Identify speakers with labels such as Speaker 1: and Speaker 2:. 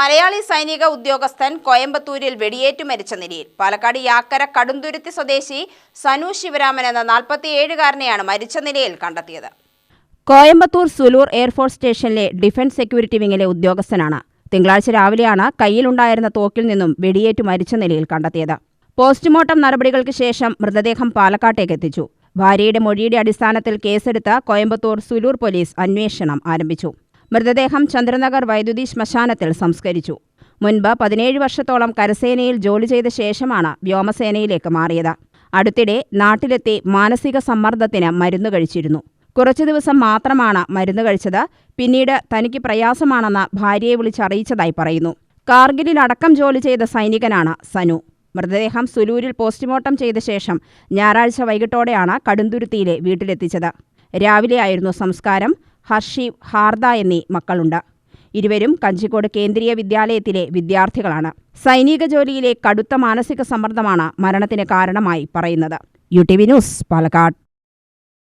Speaker 1: മലയാളി സൈനിക ഉദ്യോഗസ്ഥൻ കോയമ്പത്തൂരിൽ വെടിയേറ്റു മരിച്ച നിലയിൽ. പാലക്കാട് യാക്കര കടുന്തുരുത്തി സ്വദേശി സനു ശിവരാമൻ എന്ന നാൽപ്പത്തിയേഴുകാരനെയാണ് മരിച്ച നിലയിൽ കണ്ടെത്തിയത്.
Speaker 2: കോയമ്പത്തൂർ സുലൂർ എയർഫോഴ്സ് സ്റ്റേഷനിലെ ഡിഫൻസ് സെക്യൂരിറ്റി വിങ്ങിലെ ഉദ്യോഗസ്ഥനാണ്. തിങ്കളാഴ്ച രാവിലെയാണ് കയ്യിലുണ്ടായിരുന്ന തോക്കിൽ നിന്നും വെടിയേറ്റു മരിച്ച നിലയിൽ കണ്ടെത്തിയത്. പോസ്റ്റ്മോർട്ടം നടപടികൾക്ക് ശേഷം മൃതദേഹം പാലക്കാട്ടേക്ക് എത്തിച്ചു. ഭാര്യയുടെ മൊഴിയുടെ അടിസ്ഥാനത്തിൽ കേസെടുത്ത കോയമ്പത്തൂർ സുലൂർ പോലീസ് അന്വേഷണം ആരംഭിച്ചു. മൃതദേഹം ചന്ദ്രനഗർ വൈദ്യുതി ശ്മശാനത്തിൽ സംസ്കരിച്ചു. മുൻപ് പതിനേഴ് വർഷത്തോളം കരസേനയിൽ ജോലി ചെയ്ത ശേഷമാണ് വ്യോമസേനയിലേക്ക് മാറിയത്. അടുത്തിടെ നാട്ടിലെത്തി മാനസിക സമ്മർദ്ദത്തിന് മരുന്ന് കഴിച്ചിരുന്നു. കുറച്ചു ദിവസം മാത്രമാണ് മരുന്ന് കഴിച്ചത്. പിന്നീട് തനിക്ക് പ്രയാസമാണെന്ന് ഭാര്യയെ വിളിച്ചറിയിച്ചതായി പറയുന്നു. കാർഗിലിൽ അടക്കം ജോലി ചെയ്ത സൈനികനാണ് സനു. മൃതദേഹം സുലൂരിൽ പോസ്റ്റ്മോർട്ടം ചെയ്ത ശേഷം ഞായറാഴ്ച വൈകിട്ടോടെയാണ് കടുന്തുരുത്തിയിലെ വീട്ടിലെത്തിച്ചത്. രാവിലെയായിരുന്നു സംസ്കാരം. ഹർഷീവ് ഹാർദ എന്നീ മക്കളുണ്ട്. ഇരുവരും കഞ്ചിക്കോട് കേന്ദ്രീയ വിദ്യാലയത്തിലെ വിദ്യാർത്ഥികളാണ്. സൈനിക ജോലിയിലെ കടുത്ത മാനസിക സമ്മർദ്ദമാണ് മരണത്തിന് കാരണമായി പറയുന്നത്. U T V news Palakkad.